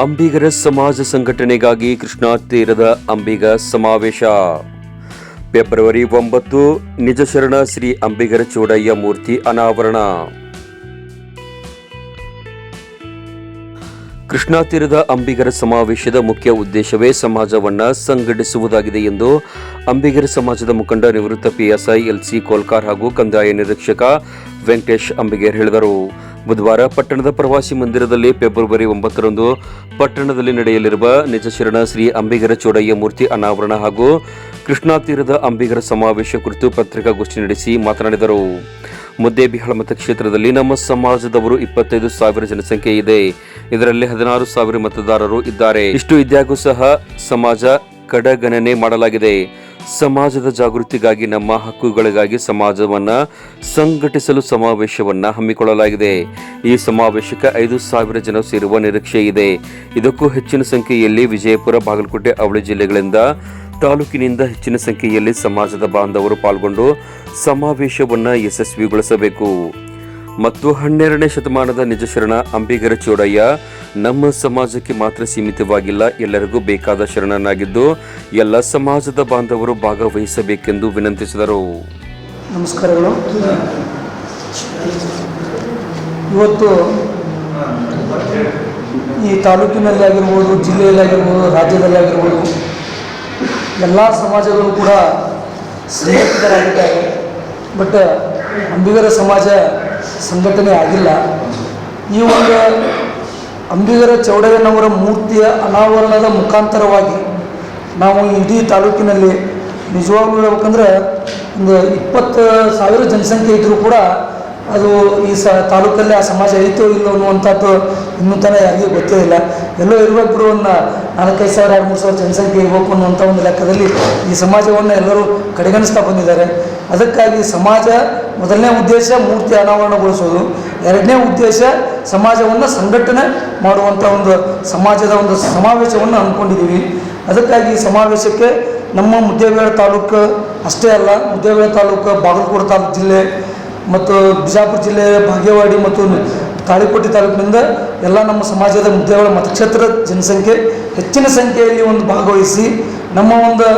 ಅಂಬಿಗರ ಸಮಾಜ ಸಂಘಟನೆಗಾಗಿ ಕೃಷ್ಣಾ ತೀರದ ಅಂಬಿಗ ಸಮಾವೇಶ. ಫೆಬ್ರವರಿ ಒಂಬತ್ತು ನಿಜಶರಣ ಶ್ರೀ ಅಂಬಿಗರ ಚೋಡಯ್ಯ ಮೂರ್ತಿ ಅನಾವರಣ. ಕೃಷ್ಣಾ ತೀರದ ಅಂಬಿಗರ ಸಮಾವೇಶದ ಮುಖ್ಯ ಉದ್ದೇಶವೇ ಸಮಾಜವನ್ನು ಸಂಘಟಿಸುವುದಾಗಿದೆ ಎಂದು ಅಂಬಿಗರ ಸಮಾಜದ ಮುಖಂಡ ನಿವೃತ್ತ ಪಿಎಸ್ಐ ಎಲ್ಸಿ ಕೋಲ್ಕಾರ್ ಹಾಗೂ ಕಂದಾಯ ನಿರೀಕ್ಷಕ ವೆಂಕಟೇಶ್ ಅಂಬಿಗೇರ್ ಹೇಳಿದರು. ಬುಧವಾರ ಪಟ್ಟಣದ ಪ್ರವಾಸಿ ಮಂದಿರದಲ್ಲಿ ಫೆಬ್ರವರಿ ಒಂಬತ್ತರಂದು ಪಟ್ಟಣದಲ್ಲಿ ನಡೆಯಲಿರುವ ನಿಜಶರಣ ಶ್ರೀ ಅಂಬಿಗರ ಚೋಡಯ್ಯ ಮೂರ್ತಿ ಅನಾವರಣ ಹಾಗೂ ಕೃಷ್ಣಾ ತೀರದ ಅಂಬಿಗರ ಸಮಾವೇಶ ಕುರಿತು ಪತ್ರಿಕಾಗೋಷ್ಠಿ ನಡೆಸಿ ಮಾತನಾಡಿದರು. ಮುದ್ದೇಬಿಹಾಳ ಮತಕ್ಷೇತ್ರದಲ್ಲಿ ನಮ್ಮ ಸಮಾಜದವರು ಇಪ್ಪತ್ತೈದು ಸಾವಿರ ಜನಸಂಖ್ಯೆ ಇದೆ. ಇದರಲ್ಲಿ ಹದಿನಾರು ಸಾವಿರ ಮತದಾರರು ಇದ್ದಾರೆ. ಇಷ್ಟು ಇದ್ದಾಗೂ ಸಹ ಸಮಾಜ ಕಡಗಣನೆ ಮಾಡಲಾಗಿದೆ. ಸಮಾಜದ ಜಾಗೃತಿಗಾಗಿ, ನಮ್ಮ ಹಕ್ಕುಗಳಿಗಾಗಿ ಸಮಾಜವನ್ನ ಸಂಘಟಿಸಲು ಸಮಾವೇಶವನ್ನು ಹಮ್ಮಿಕೊಳ್ಳಲಾಗಿದೆ. ಈ ಸಮಾವೇಶಕ್ಕೆ ಐದು ಸಾವಿರ ಜನ ಸೇರುವ ನಿರೀಕ್ಷೆ ಇದೆ. ಇದಕ್ಕೂ ಹೆಚ್ಚಿನ ಸಂಖ್ಯೆಯಲ್ಲಿ ವಿಜಯಪುರ, ಬಾಗಲಕೋಟೆ, ಅವಳಿ ಜಿಲ್ಲೆಗಳಿಂದ ತಾಲೂಕಿನಿಂದ ಹೆಚ್ಚಿನ ಸಂಖ್ಯೆಯಲ್ಲಿ ಸಮಾಜದ ಬಾಂಧವರು ಪಾಲ್ಗೊಂಡು ಸಮಾವೇಶವನ್ನ ಯಶಸ್ವಿಗೊಳಿಸಬೇಕು. ಮತ್ತು ಹನ್ನೆರಡನೇ ಶತಮಾನದ ನಿಜಶರಣ ಅಂಬಿಗರ ಚೋಡಯ್ಯ, ನಮ್ಮ ಸಮಾಜಕ್ಕೆ ಮಾತ್ರ ಸೀಮಿತವಾಗಿಲ್ಲ, ಎಲ್ಲರಿಗೂ ಬೇಕಾದ ಶರಣನಾಗಿದ್ದು, ಎಲ್ಲ ಸಮಾಜದ ಬಾಂಧವರು ಭಾಗವಹಿಸಬೇಕೆಂದು ವಿನಂತಿಸಿದರು. ನಮಸ್ಕಾರಗಳು. ಇವತ್ತು ಈ ತಾಲೂಕಿನಲ್ಲಿ ಆಗಿರ್ಬೋದು, ಜಿಲ್ಲೆಯಲ್ಲಿ ಆಗಿರ್ಬೋದು, ರಾಜ್ಯದಲ್ಲಿ ಆಗಿರ್ಬೋದು, ಎಲ್ಲ ಸಮಾಜಗಳು ಕೂಡ ಸ್ನೇಹಿತರಾಗಿದ್ದಾರೆ ಬಟ್ ಅಂಬಿಗರ ಸಮಾಜ ಸಂಘಟನೆ ಆಗಿಲ್ಲ. ಈ ಒಂದು ಅಂಬಿಗರ ಚೌಡಯ್ಯನವರ ಮೂರ್ತಿಯ ಅನಾವರಣದ ಮುಖಾಂತರವಾಗಿ ನಾವು ಇಡೀ ತಾಲೂಕಿನಲ್ಲಿ ನಿಜವಾಗ್ಲೂ ಹೇಳ್ಬೇಕಂದ್ರೆ ಒಂದು ಇಪ್ಪತ್ತು ಸಾವಿರ ಜನಸಂಖ್ಯೆ ಇದ್ದರೂ ಕೂಡ ಅದು ಈ ಸ ತಾಲೂಕಲ್ಲಿ ಆ ಸಮಾಜ ಐತೋ ಇಲ್ಲೋ ಅನ್ನುವಂಥದ್ದು ಇನ್ನೂ ತನಕ ಯಾರಿಗೂ ಗೊತ್ತೇ ಇಲ್ಲ. ಎಲ್ಲೋ ಇರಬೇಕು ಒಂದು ನಾಲ್ಕೈದು ಸಾವಿರ ಎರಡು ಮೂರು ಸಾವಿರ ಜನಸಂಖ್ಯೆ ಇರಬೇಕು ಅನ್ನುವಂಥ ಒಂದು ಲೆಕ್ಕದಲ್ಲಿ ಈ ಸಮಾಜವನ್ನು ಎಲ್ಲರೂ ಕಡೆಗಣಿಸ್ತಾ ಬಂದಿದ್ದಾರೆ. ಅದಕ್ಕಾಗಿ ಸಮಾಜ ಮೊದಲನೇ ಉದ್ದೇಶ ಮೂರ್ತಿ ಅನಾವರಣಗೊಳಿಸೋದು ಎರಡನೇ ಉದ್ದೇಶ ಸಮಾಜವನ್ನು ಸಂಘಟನೆ ಮಾಡುವಂಥ ಒಂದು ಸಮಾಜದ ಒಂದು ಸಮಾವೇಶವನ್ನು ಅಂದ್ಕೊಂಡಿದ್ದೀವಿ ಅದಕ್ಕಾಗಿ ಈ ಸಮಾವೇಶಕ್ಕೆ ನಮ್ಮ ಮುದ್ದೇಬೇಳೆ ತಾಲೂಕು ಅಷ್ಟೇ ಅಲ್ಲ ಮುದ್ದೇಬೇಳೆ ತಾಲೂಕು ಬಾಗಲಕೋಟೆ ತಾಲೂಕು ಜಿಲ್ಲೆ ಮತ್ತು ಬಿಜಾಪುರ ಜಿಲ್ಲೆ ಭಾಗ್ಯವಾಡಿ ಮತ್ತು ತಾಳಿಕೋಟೆ ತಾಲೂಕಿನಿಂದ ಎಲ್ಲ ನಮ್ಮ ಸಮಾಜದ ಮುದ್ದೆಗಳ ಮತಕ್ಷೇತ್ರ ಜನಸಂಖ್ಯೆ ಹೆಚ್ಚಿನ ಸಂಖ್ಯೆಯಲ್ಲಿ ಒಂದು ಭಾಗವಹಿಸಿ ನಮ್ಮ ಒಂದು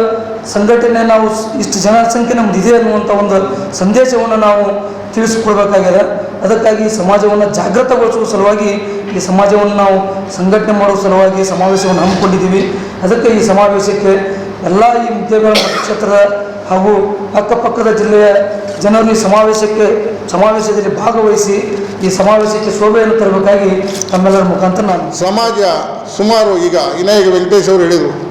ಸಂಘಟನೆ ನಾವು ಇಷ್ಟು ಜನಸಂಖ್ಯೆ ನಮ್ದು ಇದೆ ಅನ್ನುವಂಥ ಒಂದು ಸಂದೇಶವನ್ನು ನಾವು ತಿಳಿಸ್ಕೊಡ್ಬೇಕಾಗಿದೆ. ಅದಕ್ಕಾಗಿ ಸಮಾಜವನ್ನು ಜಾಗೃತಗೊಳಿಸುವ ಸಲುವಾಗಿ ಈ ಸಮಾಜವನ್ನು ನಾವು ಸಂಘಟನೆ ಮಾಡುವ ಸಲುವಾಗಿ ಸಮಾವೇಶವನ್ನು ಹಮ್ಮಿಕೊಂಡಿದ್ದೀವಿ. ಅದಕ್ಕೆ ಈ ಸಮಾವೇಶಕ್ಕೆ ಎಲ್ಲ ಈ ಉದ್ಯೋಗಗಳ ಕ್ಷೇತ್ರದ ಹಾಗೂ ಅಕ್ಕಪಕ್ಕದ ಜಿಲ್ಲೆಯ ಜನರು ಈ ಸಮಾವೇಶಕ್ಕೆ, ಸಮಾವೇಶದಲ್ಲಿ ಭಾಗವಹಿಸಿ ಈ ಸಮಾವೇಶಕ್ಕೆ ಶೋಭೆಯನ್ನು ತರಬೇಕಾಗಿ ತಮ್ಮೆಲ್ಲರ ಮುಖಾಂತರ ನಾನು ಸಮಾಜ ಸುಮಾರು ಈಗ ವಿನಾಯಕ ವೆಂಕಟೇಶ್ ಅವರು ಹೇಳಿದರು.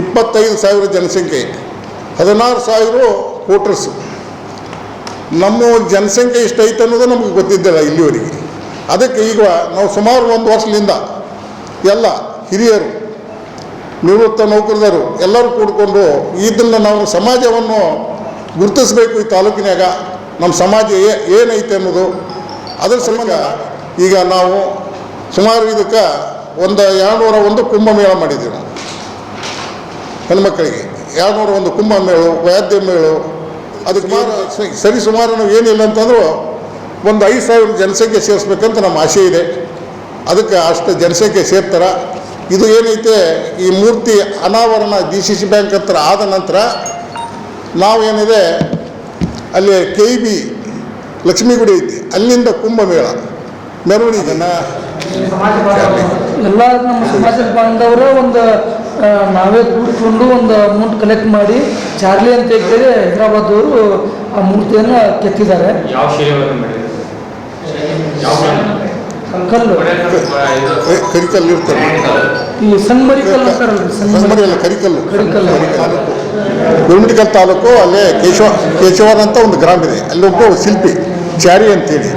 ಇಪ್ಪತ್ತೈದು ಸಾವಿರ ಜನಸಂಖ್ಯೆ ಹದಿನಾರು ಸಾವಿರ ವೋಟರ್ಸು. ನಮ್ಮ ಜನಸಂಖ್ಯೆ ಇಷ್ಟೈತೆ ಅನ್ನೋದು ನಮಗೆ ಗೊತ್ತಿದ್ದಿಲ್ಲ ಇಲ್ಲಿವರೆಗೆ. ಅದಕ್ಕೆ ಈಗ ನಾವು ಸುಮಾರು ಒಂದು ವರ್ಷದಿಂದ ಎಲ್ಲ ಹಿರಿಯರು, ನಿವೃತ್ತ ನೌಕರದರು ಎಲ್ಲರೂ ಕೂಡಿಕೊಂಡು ಇದನ್ನ ನಾವು ಸಮಾಜವನ್ನು ಗುರುತಿಸಬೇಕು ಈ ತಾಲೂಕಿನಾಗ ನಮ್ಮ ಸಮಾಜ ಏನೈತೆ ಅನ್ನೋದು. ಅದರ ಸಂಬಂಧ ಈಗ ನಾವು ಸುಮಾರು ಇದಕ್ಕೆ ಒಂದು ಎರಡುನೂರ ಒಂದು ಕುಂಭಮೇಳ ಮಾಡಿದ್ದೀವಿ ನಾವು. ಹೆಣ್ಮಕ್ಕಳಿಗೆ ಎರಡುನೂರ ಒಂದು ಕುಂಭ ಮೇಳು ವಾದ್ಯ ಮೇಳು ಅದಕ್ಕೆ ಸುಮಾರು ಸರಿ ಸುಮಾರು ನಾವು ಏನಿಲ್ಲ ಅಂತಂದರೂ ಒಂದು ಐದು ಸಾವಿರ ಜನಸಂಖ್ಯೆ ಸೇರಿಸ್ಬೇಕಂತ ನಮ್ಮ ಆಸೆ ಇದೆ. ಅದಕ್ಕೆ ಅಷ್ಟು ಜನಸಂಖ್ಯೆ ಸೇರ್ತಾರ. ಇದು ಏನೈತೆ ಈ ಮೂರ್ತಿ ಅನಾವರಣ ಡಿ ಸಿ ಸಿ ಬ್ಯಾಂಕ್ ಹತ್ರ ಆದ ನಂತರ ನಾವೇನಿದೆ ಅಲ್ಲಿ ಕೆ ಇ ಬಿ ಲಕ್ಷ್ಮೀಗುಡಿ ಐತಿ. ಅಲ್ಲಿಂದ ಕುಂಭಮೇಳ ಮೆರವಣಿಗೆ. ಎಲ್ಲ ನಮ್ಮ ಸಮಾಜ ಬಾಂಧವರ ಒಂದು ನಾವೇ ಕೂತ್ಕೊಂಡು ಒಂದು ಅಮೌಂಟ್ ಕಲೆಕ್ಟ್ ಮಾಡಿ ಚಾರ್ಲಿ ಅಂತ ಹೇಳಿದ್ರೆ ಹೈದರಾಬಾದ್ ಅವರು ಆ ಮೂರ್ತಿಯನ್ನು ಕೆತ್ತಿದ್ದಾರೆ. ಕಲ್ಲು. ಕರಿಕಲ್ಲು ಇರ್ತಾರೆ ಈ ಸಂಗಮರಿ ಕಲ್ಲು ಸಂಗಮರಿ. ಅಲ್ಲ ಕರಿಕಲ್ಲು. ಕರಿಕಲ್ಲು. ತಾಲೂಕು ಗುರುಮಿಟಿಕಲ್ ತಾಲೂಕು ಅಲ್ಲೇ ಕೇಶವ ಕೇಶವರ ಅಂತ ಒಂದು ಗ್ರಾಮ ಇದೆ. ಅಲ್ಲಿ ಒಬ್ಬ ಶಿಲ್ಪಿ ಚಾರಿ ಅಂತೇಳಿ.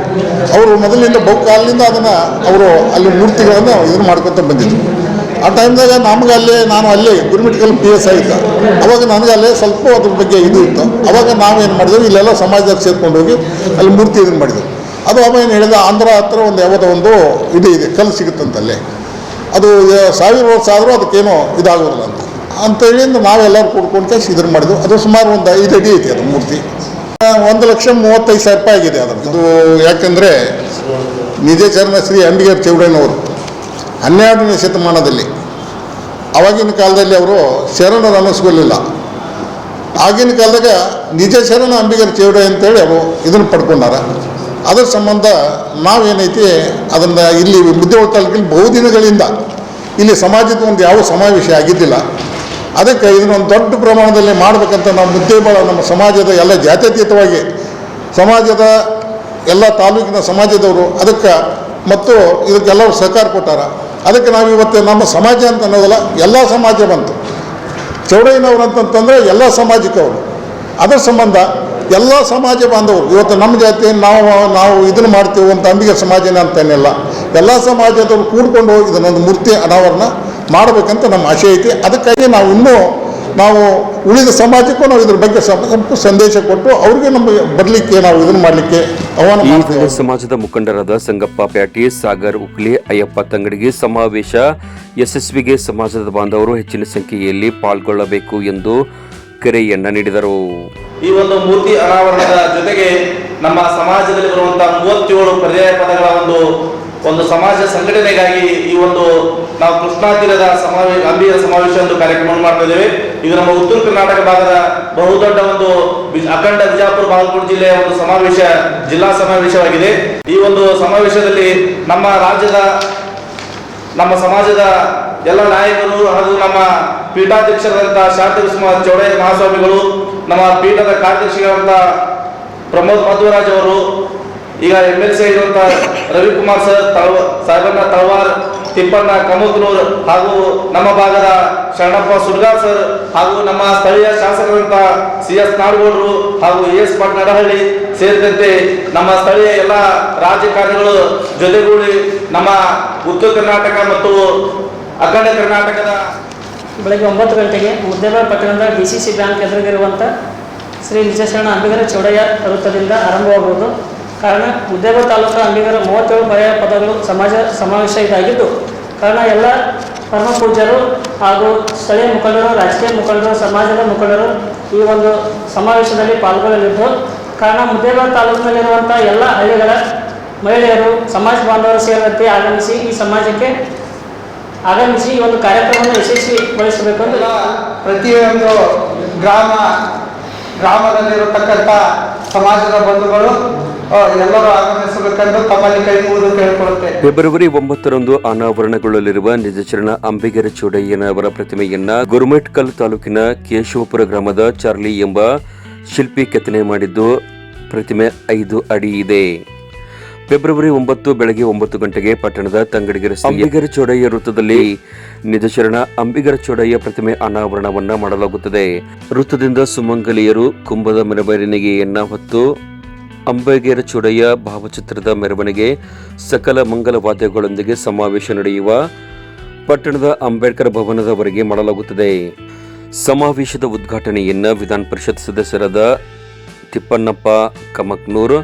ಅವರು ಮೊದಲಿಂದ ಬಹುಕಾಲದಿಂದ ಅದನ್ನು ಅವರು ಅಲ್ಲಿ ಮೂರ್ತಿಗಳನ್ನು ಇದನ್ನು ಮಾಡ್ಕೊತ ಬಂದಿದ್ರು. ಆ ಟೈಮ್ದಾಗ ನಮ್ಗೆ ಅಲ್ಲೇ, ನಾನು ಅಲ್ಲೇ ಗುರುಮಿಟ್ಕಲ್ಲಿ ಪಿ ಎಸ್ ಇದ್ದ. ಅವಾಗ ನನಗೆ ಅಲ್ಲೇ ಸ್ವಲ್ಪ ಅದ್ರ ಬಗ್ಗೆ ಇದು ಇತ್ತು. ಅವಾಗ ನಾವೇನು ಮಾಡಿದೆವು, ಇಲ್ಲೆಲ್ಲ ಸಮಾಜದಲ್ಲಿ ಸೇರ್ಕೊಂಡು ಹೋಗಿ ಅಲ್ಲಿ ಮೂರ್ತಿ ಇದನ್ನು ಮಾಡಿದೆವು. ಅದು ಅವ ಏನು ಹೇಳಿದ, ಆಂಧ್ರ ಹತ್ರ ಒಂದು ಯಾವುದೋ ಒಂದು ಇದು ಇದೆ, ಕಲ್ಲು ಸಿಗುತ್ತಂತಲ್ಲೇ ಅದು ಸಾವಿರ ವರ್ಷ ಆದರೂ ಅದಕ್ಕೇನೋ ಇದಾಗೋದಿಲ್ಲ ಅಂತ. ಅಂತೇಳಿ ನಾವೆಲ್ಲರೂ ಕೂಡ್ಕೊಂಡು ಕೇಸಿ ಇದನ್ನು ಮಾಡಿದ್ವಿ. ಅದು ಸುಮಾರು ಒಂದು ಐದು ಅಡಿ ಐತಿ ಅದು ಮೂರ್ತಿ. ಒಂದು ಲಕ್ಷ ಮೂವತ್ತೈದು ಸಾವಿರ ರೂಪಾಯಿ ಆಗಿದೆ ಅದು ಇದು ಯಾಕೆಂದರೆ ಚರ್ಮ ಶ್ರೀ ಅಂಬಿಗರ್ ಚೌಡಯ್ಯನವರು ಹನ್ನೆರಡನೇ ಶತಮಾನದಲ್ಲಿ ಆವಾಗಿನ ಕಾಲದಲ್ಲಿ ಅವರು ಶರಣರು ಅನ್ನಿಸ್ಕೊಳ್ಳಿಲ್ಲ. ಆಗಿನ ಕಾಲದಾಗ ನಿಜ ಶರಣ ಅಂಬಿಗರ ಚೇವಡೆ ಅಂತೇಳಿ ಅವರು ಇದನ್ನು ಪಡ್ಕೊಂಡಾರ. ಅದರ ಸಂಬಂಧ ನಾವೇನೈತಿ, ಅದನ್ನು ಇಲ್ಲಿ ಮುದ್ದೇಳ ತಾಲೂಕಿನ ಬಹುದಿನಗಳಿಂದ ಇಲ್ಲಿ ಸಮಾಜದ ಒಂದು ಯಾವ ಸಮಾವೇಶ ಆಗಿದ್ದಿಲ್ಲ. ಅದಕ್ಕೆ ಇದನ್ನೊಂದು ದೊಡ್ಡ ಪ್ರಮಾಣದಲ್ಲಿ ಮಾಡಬೇಕಂತ ನಾವು ಮುದ್ದೇಬಾಳ ನಮ್ಮ ಸಮಾಜದ ಎಲ್ಲ ಜಾತ್ಯತೀತವಾಗಿ ಸಮಾಜದ ಎಲ್ಲ ತಾಲೂಕಿನ ಸಮಾಜದವರು ಅದಕ್ಕೆ ಮತ್ತು ಇದಕ್ಕೆಲ್ಲರೂ ಸಹಕಾರ ಕೊಟ್ಟಾರ. ಅದಕ್ಕೆ ನಾವು ಇವತ್ತು ನಮ್ಮ ಸಮಾಜ ಅಂತ ಅನ್ನೋದಲ್ಲ, ಎಲ್ಲ ಸಮಾಜ ಬಂತು. ಚೌಡಯ್ಯನವರು ಅಂತಂತಂದರೆ ಎಲ್ಲ ಸಮಾಜಕ್ಕವರು ಅದರ ಸಂಬಂಧ ಎಲ್ಲ ಸಮಾಜ ಬಾಂಧವರು. ಇವತ್ತು ನಮ್ಮ ಜಾತಿ ನಾವು ನಾವು ಇದನ್ನು ಮಾಡ್ತೀವಿ ಅಂತ ಅಂಬಿಗೆ ಸಮಾಜನೇ ಅಂತೇನಿಲ್ಲ ಎಲ್ಲ ಸಮಾಜದವರು ಕೂಡ್ಕೊಂಡು ಇದನ್ನೊಂದು ಮೂರ್ತಿ ಅನಾವರಣ ಮಾಡಬೇಕಂತ ನಮ್ಮ ಆಶೆ ಐತಿ. ಅದಕ್ಕಾಗಿ ನಾವು ಇನ್ನೂ ನಾವು ಉಳಿದ ಸಮಾಜಕ್ಕೂ ನಾವು ಇದ್ರ ಬಗ್ಗೆ ಸಂದೇಶ ಕೊಟ್ಟು ಅವ್ರಿಗೆ ನಮಗೆ ಬರಲಿಕ್ಕೆ ನಾವು ಇದನ್ನು ಮಾಡಲಿಕ್ಕೆ ಆಹ್ವಾನ ಈ ಮಾಡ್ತೀವಿ ಸಮಾಜದ ಮುಖಂಡರಾದ ಸಂಗಪ್ಪ ಪ್ಯಾಟಿ ಸಾಗರ್ ಉಕ್ಲಿ ಅಯ್ಯಪ್ಪ ತಂಗಡಿಗೆ ಸಮಾವೇಶ. ಯಶಸ್ವಿಗೆ ಸಮಾಜದ ಬಾಂಧವರು ಹೆಚ್ಚಿನ ಸಂಖ್ಯೆಯಲ್ಲಿ ಪಾಲ್ಗೊಳ್ಳಬೇಕು ಎಂದು ಕರೆಯನ್ನ ನೀಡಿದರು. ಈ ಒಂದು ಮೂರ್ತಿ ಅನಾವರಣದ ಜೊತೆಗೆ ನಮ್ಮ ಸಮಾಜದಲ್ಲಿ ಬರುವಂತಹ ಮೂವತ್ತೇಳು ಪರ್ಯಾಯ ಪದಗಳ ಒಂದು ಸಮಾಜ ಸಂಘಟನೆಗಾಗಿ ಈ ಒಂದು ನಾವು ಕೃಷ್ಣಾ ತೀರದ ಸಮಾವೇಶ ಅಂಬಿಯ ಸಮಾವೇಶ ಒಂದು ಕಾರ್ಯಕ್ರಮವನ್ನು ಮಾಡ್ತಾ ಇದ್ದೇವೆ. ಇದು ನಮ್ಮ ಉತ್ತರ ಕರ್ನಾಟಕ ಭಾಗದ ಬಹುದೊಡ್ಡ ಒಂದು ಅಖಂಡ ಬಿಜಾಪುರ ಬಾಗಲಕೋಟೆ ಜಿಲ್ಲೆಯ ಒಂದು ಸಮಾವೇಶ, ಜಿಲ್ಲಾ ಸಮಾವೇಶವಾಗಿದೆ. ಈ ಒಂದು ಸಮಾವೇಶದಲ್ಲಿ ನಮ್ಮ ರಾಜ್ಯದ, ನಮ್ಮ ಸಮಾಜದ ಎಲ್ಲ ನಾಯಕರು ಹಾಗೂ ನಮ್ಮ ಪೀಠಾಧ್ಯಕ್ಷರಾದಂತಹ ಶಾಂತಿ ಚೌಡಯ್ಯ ಮಹಾಸ್ವಾಮಿಗಳು, ನಮ್ಮ ಪೀಠದ ಕಾರ್ಯದರ್ಶಿಗಳಾದಂತಹ ಪ್ರಮೋದ್ ಮಧ್ವರಾಜ್ ಅವರು ಈಗ ಎಂ ಎಲ್ ಸಿ ಆಗಿರುವಂತಹ ರವಿಕುಮಾರ್ ಸರ್, ತಳವ, ಸಾಹೇಬಣ್ಣ ತಳವಾರ್, ತಿಪ್ಪಣ್ಣ ಕಮುಕ್ನೂರ್ ಹಾಗೂ ನಮ್ಮ ಭಾಗದ ಶರಣಪ್ಪ ಸುರ್ಗಾರ್ ಸರ್ ಹಾಗೂ ನಮ್ಮ ಸ್ಥಳೀಯ ಶಾಸಕರಂತಹ ಸಿ ಎಸ್ ನಾಡಗೌಡರು ಹಾಗೂ ಎ ಎಸ್ ಪಾಟ್ ನಡಹಳ್ಳಿ ಸೇರಿದಂತೆ ನಮ್ಮ ಸ್ಥಳೀಯ ಎಲ್ಲ ರಾಜಕಾರಣಿಗಳು ಜೊತೆಗೂಡಿ ನಮ್ಮ ಉತ್ತರ ಕರ್ನಾಟಕ ಮತ್ತು ಅಖಂಡ ಕರ್ನಾಟಕದ ಬೆಳಗ್ಗೆ ಒಂಬತ್ತು ಗಂಟೆಗೆ ಮುದ್ದೇಬಾಳ್ ಪಟ್ಟಣದ ಡಿ ಸಿ ಸಿ ಬ್ಯಾಂಕ್ ಎದುರಿಗಿರುವಂಥ ಶ್ರೀ ನಿಜಶರಣ ಅಂಬಿಗರ ಚೌಡಯ್ಯ ವೃತ್ತದಿಂದ ಆರಂಭವಾಗುವುದು. ಕಾರಣ ಉದ್ಯೋಗ ತಾಲೂಕು ಅಂಬಿಗರ ಮೂವತ್ತೇಳು ಪರ್ಯಾಯ ಪದಗಳು ಸಮಾಜ ಸಮಾವೇಶ ಇದಾಗಿದ್ದು, ಕಾರಣ ಎಲ್ಲ ಪರಮ ಪೂಜ್ಯರು ಹಾಗೂ ಸ್ಥಳೀಯ ಮುಖಂಡರು, ರಾಜಕೀಯ ಮುಖಂಡರು, ಸಮಾಜದ ಮುಖಂಡರು ಈ ಒಂದು ಸಮಾವೇಶದಲ್ಲಿ ಪಾಲ್ಗೊಳ್ಳಲಿದ್ದು, ಕಾರಣ ಮುದ್ದೇಬಾಳ್ ತಾಲೂಕಿನಲ್ಲಿರುವಂಥ ಎಲ್ಲ ಹಳ್ಳಿಗಳ ಮಹಿಳೆಯರು, ಸಮಾಜ ಬಾಂಧವರು ಸೇರಿದಂತೆ ಆಗಮಿಸಿ ಈ ಸಮಾಜಕ್ಕೆ ಆಗಮಿಸಿ ಈ ಒಂದು ಕಾರ್ಯಕ್ರಮವನ್ನು ಯಶಸ್ವಿಗೊಳಿಸಬೇಕು ಅಂತ ಪ್ರತಿಯೊಂದು ಗ್ರಾಮ, ಗ್ರಾಮದಲ್ಲಿರತಕ್ಕಂಥ ಸಮಾಜದ ಬಂಧುಗಳು ಫೆಬ್ರವರಿ ಒಂಬತ್ತರಂದು ಅನಾವರಣಗೊಳ್ಳಲಿರುವ ನಿಜಚರಣ ಅಂಬಿಗರ ಚೌಡಯ್ಯನವರ ಪ್ರತಿಮೆಯನ್ನ ಗುರುಮೆಟ್ಕಲ್ ತಾಲೂಕಿನ ಕೇಶವಪುರ ಗ್ರಾಮದ ಚಾರ್ಲಿ ಎಂಬ ಶಿಲ್ಪಿ ಕೆತ್ತನೆ ಮಾಡಿದ್ದು ಪ್ರತಿಮೆ ಐದು ಅಡಿ ಇದೆ. ಫೆಬ್ರವರಿ ಒಂಬತ್ತು ಬೆಳಗ್ಗೆ ಒಂಬತ್ತು ಗಂಟೆಗೆ ಪಟ್ಟಣದ ತಂಗಡಿಗೆರೆ ಅಂಬಿಗರ ಚೌಡಯ್ಯ ವೃತ್ತದಲ್ಲಿ ನಿಜಶರಣ ಅಂಬಿಗರ ಚೌಡಯ್ಯ ಪ್ರತಿಮೆ ಅನಾವರಣವನ್ನ ಮಾಡಲಾಗುತ್ತದೆ. ವೃತ್ತದಿಂದ ಸುಮಂಗಲಿಯರು ಕುಂಭದ ಮೆರವಣಿಗೆಯನ್ನ ಹೊತ್ತು ಅಂಬೇಗೇರ ಚೌಡಯ್ಯ ಭಾವಚಿತ್ರದ ಮೆರವಣಿಗೆ ಸಕಲ ಮಂಗಲ ವಾದ್ಯಗಳೊಂದಿಗೆ ಸಮಾವೇಶ ನಡೆಯುವ ಪಟ್ಟಣದ ಅಂಬೇಡ್ಕರ್ ಭವನದವರೆಗೆ ಮಾಡಲಾಗುತ್ತದೆ. ಸಮಾವೇಶದ ಉದ್ಘಾಟನೆಯನ್ನು ವಿಧಾನ ಪರಿಷತ್ ಸದಸ್ಯರಾದ ತಿಪ್ಪಣ್ಣಪ್ಪ, ಕಮಕ್ನೂರ್,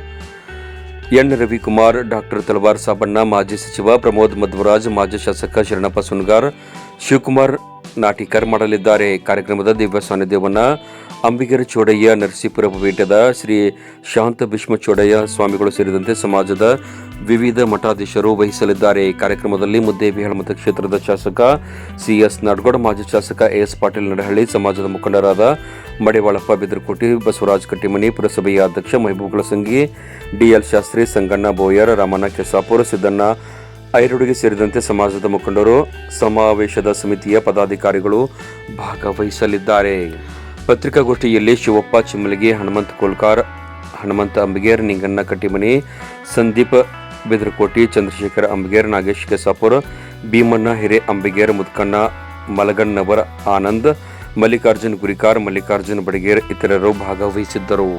ಎನ್ ರವಿಕುಮಾರ್, ಡಾಕ್ಟರ್ ತಲವಾರ್ ಸಾಬಣ್ಣ, ಮಾಜಿ ಸಚಿವ ಪ್ರಮೋದ್ ಮಧ್ವರಾಜ್, ಮಾಜಿ ಶಾಸಕ ಶರಣಪ್ಪ ಸುನ್ಗಾರ್, ಶಿವಕುಮಾರ್ ನಾಟಿಕರ್ ಮಾಡಲಿದ್ದಾರೆ ಕಾರ್ಯಕ್ರಮದ ದಿವ್ಯ ಸಾನ್ನಿಧ್ಯವನ್ನು ಅಂಬಿಗರ ಚೋಡಯ್ಯ, ನರಸೀಪುರ ಪೀಠದ ಶ್ರೀ ಶಾಂತ ಭೀಷ್ಮ ಚೋಡಯ್ಯ ಸ್ವಾಮಿಗಳು ಸೇರಿದಂತೆ ಸಮಾಜದ ವಿವಿಧ ಮಠಾಧೀಶರು ವಹಿಸಲಿದ್ದಾರೆ. ಕಾರ್ಯಕ್ರಮದಲ್ಲಿ ಮುದ್ದೇಬಿಹಾಳ ಮತಕ್ಷೇತ್ರದ ಶಾಸಕ ಸಿಎಸ್ ನಾಡಗೌಡ, ಮಾಜಿ ಶಾಸಕ ಎಸ್ ಪಾಟೀಲ್ ನಡಹಳ್ಳಿ, ಸಮಾಜದ ಮುಖಂಡರಾದ ಮಡಿವಾಳಪ್ಪ ಬಿದ್ರಕೋಟಿ, ಬಸವರಾಜ್ ಕಟ್ಟಿಮನಿ, ಪುರಸಭೆಯ ಅಧ್ಯಕ್ಷ ಮಹಬೂಬ್ ಸಂಗಿ, ಡಿಎಲ್ ಶಾಸ್ತ್ರಿ, ಸಂಗಣ್ಣ ಬೋಯರ್, ರಾಮಣ್ಣ ಕೆಸಾಪುರ, ಸಿದ್ದಣ್ಣ ಐರುಡಿಗೆ ಸೇರಿದಂತೆ ಸಮಾಜದ ಮುಖಂಡರು, ಸಮಾವೇಶದ ಸಮಿತಿಯ ಪದಾಧಿಕಾರಿಗಳು ಭಾಗವಹಿಸಲಿದ್ದಾರೆ. ಪತ್ರಿಕಾಗೋಷ್ಠಿಯಲ್ಲಿ ಶಿವಪ್ಪ ಚಿಮ್ಮಲಗಿ, ಹನುಮಂತ ಕೋಲ್ಕಾರ್, ಹನುಮಂತ ಅಂಬಿಗೇರ್, ನಿಂಗಣ್ಣ ಕಟ್ಟಿಮನಿ, ಸಂದೀಪ್ ಬಿದ್ರಕೋಟಿ, ಚಂದ್ರಶೇಖರ್ ಅಂಬಿಗೇರ್, ನಾಗೇಶ್ ಕೆಸಾಪುರ್, ಭೀಮಣ್ಣ ಹಿರೇ ಅಂಬಿಗೇರ್, ಮುದ್ಕಣ್ಣ ಮಲಗಣ್ಣವರ ಆನಂದ್, ಮಲ್ಲಿಕಾರ್ಜುನ್ ಗುರಿಕಾರ್, ಮಲ್ಲಿಕಾರ್ಜುನ್ ಬಡಗೇರ್ ಇತರರು ಭಾಗವಹಿಸಿದ್ದರು.